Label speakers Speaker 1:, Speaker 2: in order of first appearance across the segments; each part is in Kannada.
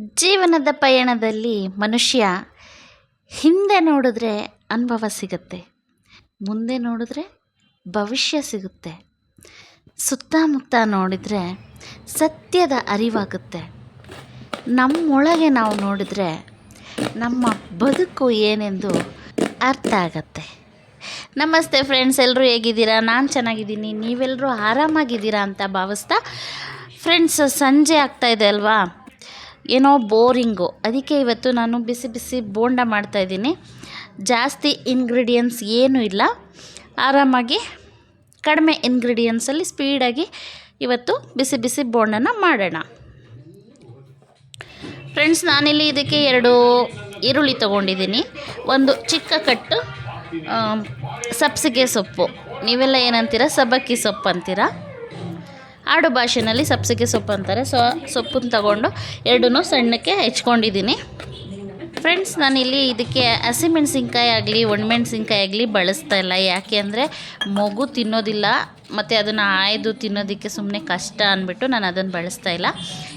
Speaker 1: ಜೀವನದ ಪಯಣದಲ್ಲಿ ಮನುಷ್ಯ ಹಿಂದೆ ನೋಡಿದ್ರೆ ಅನುಭವ ಸಿಗುತ್ತೆ, ಮುಂದೆ ನೋಡಿದ್ರೆ ಭವಿಷ್ಯ ಸಿಗುತ್ತೆ. ಸುತ್ತಮುತ್ತ ನೋಡಿದರೆ ಸತ್ಯದ ಅರಿವಾಗುತ್ತೆ. ನಮ್ಮೊಳಗೆ ನಾವು ನೋಡಿದರೆ ನಮ್ಮ ಬದುಕು ಏನೆಂದು ಅರ್ಥ ಆಗತ್ತೆ. ನಮಸ್ತೆ ಫ್ರೆಂಡ್ಸ್ ಎಲ್ಲರೂ ಹೇಗಿದ್ದೀರಾ? ನಾನು ಚೆನ್ನಾಗಿದ್ದೀನಿ. ನೀವೆಲ್ಲರೂ ಆರಾಮಾಗಿದ್ದೀರಾ ಅಂತ ಭಾವಿಸ್ತಾ ಫ್ರೆಂಡ್ಸ್ ಸಂಜೆ ಆಗ್ತಾಯಿದೆ ಅಲ್ವಾ? ಏನೋ ಬೋರಿಂಗು. ಅದಕ್ಕೆ ಇವತ್ತು ನಾನು ಬಿಸಿ ಬಿಸಿ ಬೋಂಡ ಮಾಡ್ತಾಯಿದ್ದೀನಿ ಜಾಸ್ತಿ ಇಂಗ್ರೀಡಿಯೆಂಟ್ಸ್ ಏನೂ ಇಲ್ಲ. ಆರಾಮಾಗಿ ಕಡಿಮೆ ಇಂಗ್ರೀಡಿಯೆಂಟ್ಸಲ್ಲಿ ಸ್ಪೀಡಾಗಿ ಇವತ್ತು ಬಿಸಿ ಬಿಸಿ ಬೋಂಡನ ಮಾಡೋಣ. ಫ್ರೆಂಡ್ಸ್ ನಾನಿಲ್ಲಿ ಇದಕ್ಕೆ ಎರಡು ಈರುಳ್ಳಿ ತೊಗೊಂಡಿದ್ದೀನಿ. ಒಂದು ಚಿಕ್ಕ ಕಟ್ಟು ಸಬ್ಸಿಗೆ ಸೊಪ್ಪು. ನೀವೆಲ್ಲ ಏನಂತೀರ? ಸಬ್ಬಕ್ಕಿ ಸೊಪ್ಪು ಅಂತೀರ? ಆಡು ಭಾಷೆನಲ್ಲಿ ಸಬ್ಸಿಗೆ ಸೊಪ್ಪು ಅಂತಾರೆ. ಸೊ, ಸೊಪ್ಪನ್ನು ತಗೊಂಡು ಎರಡೂ ಸಣ್ಣಕ್ಕೆ ಹೆಚ್ಕೊಂಡಿದ್ದೀನಿ. ಫ್ರೆಂಡ್ಸ್ ನಾನಿಲ್ಲಿ ಇದಕ್ಕೆ ಹಸಿಮೆಣ್ಸಿನ್ಕಾಯಿ ಆಗಲಿ, ಒಣಮೆಣ್ಸಿನ್ಕಾಯಿ ಆಗಲಿ ಬಳಸ್ತಾ ಇಲ್ಲ. ಯಾಕೆ ಅಂದರೆ ಮಗು ತಿನ್ನೋದಿಲ್ಲ, ಮತ್ತು ಅದನ್ನು ಆಯ್ದು ತಿನ್ನೋದಕ್ಕೆ ಸುಮ್ಮನೆ ಕಷ್ಟ ಅಂದ್ಬಿಟ್ಟು ನಾನು ಅದನ್ನು ಬಳಸ್ತಾ ಇಲ್ಲ.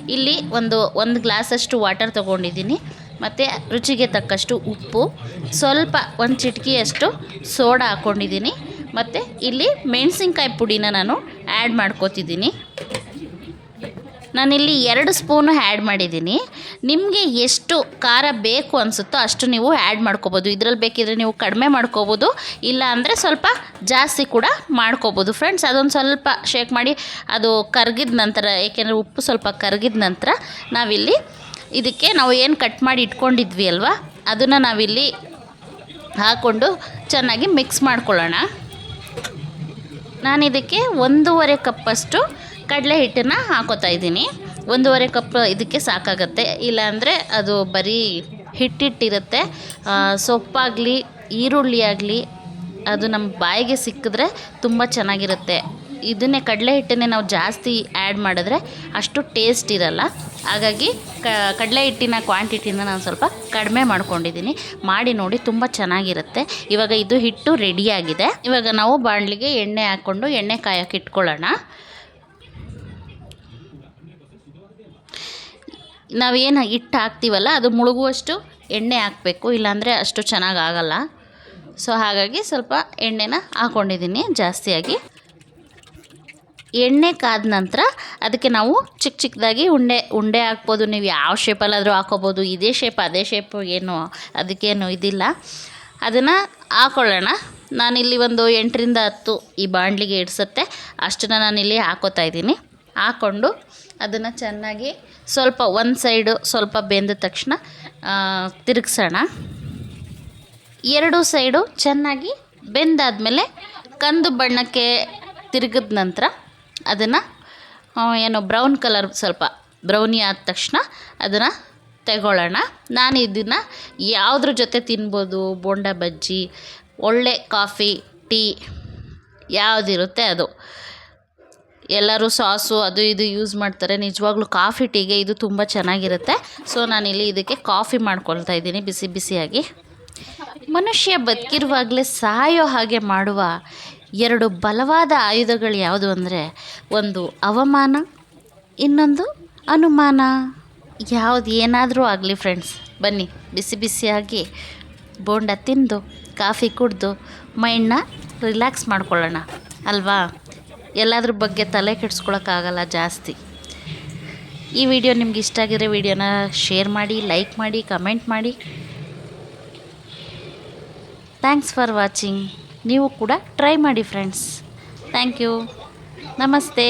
Speaker 1: ಇಲ್ಲಿ ಒಂದು ಒಂದು ಗ್ಲಾಸಷ್ಟು ವಾಟರ್ ತೊಗೊಂಡಿದ್ದೀನಿ. ಮತ್ತು ರುಚಿಗೆ ತಕ್ಕಷ್ಟು ಉಪ್ಪು, ಸ್ವಲ್ಪ ಒಂದು ಚಿಟಕಿಯಷ್ಟು ಸೋಡಾ ಹಾಕ್ಕೊಂಡಿದ್ದೀನಿ ಮತ್ತು ಇಲ್ಲಿ ಮೆಣಸಿನ್ಕಾಯಿ ಪುಡಿನ ನಾನು ಆ್ಯಡ್ ಮಾಡ್ಕೋತಿದ್ದೀನಿ. ನಾನಿಲ್ಲಿ ಎರಡು ಸ್ಪೂನು ಆ್ಯಡ್ ಮಾಡಿದ್ದೀನಿ. ನಿಮಗೆ ಎಷ್ಟು ಖಾರ ಬೇಕು ಅನಿಸುತ್ತೋ ಅಷ್ಟು ನೀವು ಆ್ಯಡ್ ಮಾಡ್ಕೋಬೋದು. ಇದರಲ್ಲಿ ಬೇಕಿದ್ರೆ ನೀವು ಕಡಿಮೆ ಮಾಡ್ಕೋಬೋದು. ಇಲ್ಲ ಅಂದರೆ ಸ್ವಲ್ಪ ಜಾಸ್ತಿ ಕೂಡ ಮಾಡ್ಕೋಬೋದು ಫ್ರೆಂಡ್ಸ್ ಅದೊಂದು ಸ್ವಲ್ಪ ಶೇಕ್ ಮಾಡಿ, ಅದು ಕರಗಿದ ನಂತರ, ಏಕೆಂದರೆ ಉಪ್ಪು ಸ್ವಲ್ಪ ಕರಗಿದ ನಂತರ ನಾವಿಲ್ಲಿ ಇದಕ್ಕೆ ನಾವು ಏನು ಕಟ್ ಮಾಡಿ ಇಟ್ಕೊಂಡಿದ್ವಿ ಅಲ್ವಾ? ಅದನ್ನು ನಾವಿಲ್ಲಿ ಹಾಕ್ಕೊಂಡು ಚೆನ್ನಾಗಿ ಮಿಕ್ಸ್ ಮಾಡ್ಕೊಳ್ಳೋಣ. ನಾನು ಇದಕ್ಕೆ ಒಂದೂವರೆ ಕಪ್ಪಷ್ಟು ಕಡಲೆ ಹಿಟ್ಟನ್ನು ಹಾಕೋತಾ ಇದ್ದೀನಿ. ಒಂದೂವರೆ ಕಪ್ ಇದಕ್ಕೆ ಸಾಕಾಗತ್ತೆ. ಇಲ್ಲಾಂದರೆ ಅದು ಬರೀ ಹಿಟ್ಟಿಟ್ಟಿರುತ್ತೆ. ಸೊಪ್ಪಾಗಲಿ ಈರುಳ್ಳಿ ಆಗಲಿ ಅದು ನಮ್ಮ ಬಾಯಿಗೆ ಸಿಕ್ಕಿದ್ರೆ ತುಂಬ ಚೆನ್ನಾಗಿರುತ್ತೆ. ಇದನ್ನೇ ಕಡಲೆ ಹಿಟ್ಟನ್ನೇ ನಾವು ಜಾಸ್ತಿ ಆ್ಯಡ್ ಮಾಡಿದ್ರೆ ಅಷ್ಟು ಟೇಸ್ಟ್ ಇರಲ್ಲ. ಹಾಗಾಗಿ ಕಡಲೆ ಹಿಟ್ಟಿನ ಕ್ವಾಂಟಿಟಿನ ನಾನು ಸ್ವಲ್ಪ ಕಡಿಮೆ ಮಾಡ್ಕೊಂಡಿದ್ದೀನಿ ಮಾಡಿ ನೋಡಿ ತುಂಬ ಚೆನ್ನಾಗಿರುತ್ತೆ. ಇವಾಗ ಇದು ಹಿಟ್ಟು ರೆಡಿಯಾಗಿದೆ ಇವಾಗ ನಾವು ಬಾಣಲಿಗೆ ಎಣ್ಣೆ ಹಾಕ್ಕೊಂಡು ಎಣ್ಣೆ ಕಾಯೋಕೆ ಇಟ್ಕೊಳ್ಳೋಣ. ನಾವೇನು ಹಿಟ್ಟು ಹಾಕ್ತೀವಲ್ಲ, ಅದು ಮುಳುಗುವಷ್ಟು ಎಣ್ಣೆ ಹಾಕಬೇಕು. ಇಲ್ಲಾಂದರೆ ಅಷ್ಟು ಚೆನ್ನಾಗಿ ಆಗಲ್ಲ. ಸೊ ಹಾಗಾಗಿ ಸ್ವಲ್ಪ ಎಣ್ಣೆನ ಹಾಕ್ಕೊಂಡಿದ್ದೀನಿ ಜಾಸ್ತಿಯಾಗಿ. ಎಣ್ಣೆ ಕಾದ ನಂತರ ಅದಕ್ಕೆ ನಾವು ಚಿಕ್ಕ ಚಿಕ್ಕದಾಗಿ ಉಂಡೆ ಉಂಡೆ ಹಾಕ್ಬೋದು. ನೀವು ಯಾವ ಶೇಪಲ್ಲಾದರೂ ಹಾಕೋಬೋದು. ಇದೇ ಶೇಪ್ ಅದೇ ಶೇಪ್ ಏನು, ಅದಕ್ಕೇನು ಇದಿಲ್ಲ. ಅದನ್ನು ಹಾಕೊಳ್ಳೋಣ. ನಾನಿಲ್ಲಿ ಒಂದು ಎಂಟರಿಂದ ಹತ್ತು ಈ ಬಾಣಲಿಗೆ ಇಡ್ಸುತ್ತೆ. ಅಷ್ಟನ್ನು ನಾನಿಲ್ಲಿ ಹಾಕೋತಾ ಇದ್ದೀನಿ. ಹಾಕ್ಕೊಂಡು ಅದನ್ನು ಚೆನ್ನಾಗಿ ಸ್ವಲ್ಪ ಒಂದು ಸೈಡು ಸ್ವಲ್ಪ ಬೆಂದ ತಕ್ಷಣ ತಿರುಗಿಸೋಣ. ಎರಡು ಸೈಡು ಚೆನ್ನಾಗಿ ಬೆಂದಾದಮೇಲೆ ಕಂದು ಬಣ್ಣಕ್ಕೆ ತಿರುಗಿದ ನಂತರ ಅದನ್ನು ಏನು ಬ್ರೌನ್ ಕಲರ್ ಸ್ವಲ್ಪ ಬ್ರೌನಿ ಆದ ತಕ್ಷಣ ಅದನ್ನು ತಗೊಳ್ಳೋಣ. ನಾನು ಇದನ್ನು ಯಾವುದ್ರ ಜೊತೆ ತಿನ್ಬೋದು, ಬೋಂಡ ಬಜ್ಜಿ, ಒಳ್ಳೆ ಕಾಫಿ ಟೀ ಯಾವುದಿರುತ್ತೆ ಅದು. ಎಲ್ಲರೂ ಸಾಸು ಅದು ಇದು ಯೂಸ್ ಮಾಡ್ತಾರೆ. ನಿಜವಾಗ್ಲೂ ಕಾಫಿ ಟೀಗೆ ಇದು ತುಂಬ ಚೆನ್ನಾಗಿರುತ್ತೆ. ಸೊ ನಾನಿಲ್ಲಿ ಇದಕ್ಕೆ ಕಾಫಿ ಮಾಡ್ಕೊಳ್ತಾ ಇದ್ದೀನಿ ಬಿಸಿ ಬಿಸಿಯಾಗಿ. ಮನುಷ್ಯ ಬದುಕಿರುವಾಗಲೇ ಸಾಯೋ ಹಾಗೆ ಮಾಡುವ ಎರಡು ಬಲವಾದ ಆಯುಧಗಳು ಯಾವುದು ಅಂದರೆ ಒಂದು ಅವಮಾನ, ಇನ್ನೊಂದು ಅನುಮಾನ. ಯಾವುದು ಏನಾದರೂ ಆಗಲಿ ಫ್ರೆಂಡ್ಸ್ ಬನ್ನಿ, ಬಿಸಿ ಬಿಸಿಯಾಗಿ ಬೋಂಡ ತಿಂದು, ಕಾಫಿ ಕುಡಿದು ಮೈಂಡನ್ನ ರಿಲ್ಯಾಕ್ಸ್ ಮಾಡ್ಕೊಳ್ಳೋಣ, ಅಲ್ವಾ? ಎಲ್ಲದ್ರ ಬಗ್ಗೆ ತಲೆ ಕೆಡಿಸ್ಕೊಳಕ್ಕಾಗಲ್ಲ ಜಾಸ್ತಿ. ಈ ವಿಡಿಯೋ ನಿಮ್ಗೆ ಇಷ್ಟ ಆಗಿರೋ ವಿಡಿಯೋನ ಶೇರ್ ಮಾಡಿ ಲೈಕ್ ಮಾಡಿ ಕಮೆಂಟ್ ಮಾಡಿ. ಥ್ಯಾಂಕ್ಸ್ ಫಾರ್ ವಾಚಿಂಗ್ ನೀವು ಕೂಡ ಟ್ರೈ ಮಾಡಿ ಫ್ರೆಂಡ್ಸ್ ಥ್ಯಾಂಕ್ ಯು ನಮಸ್ತೆ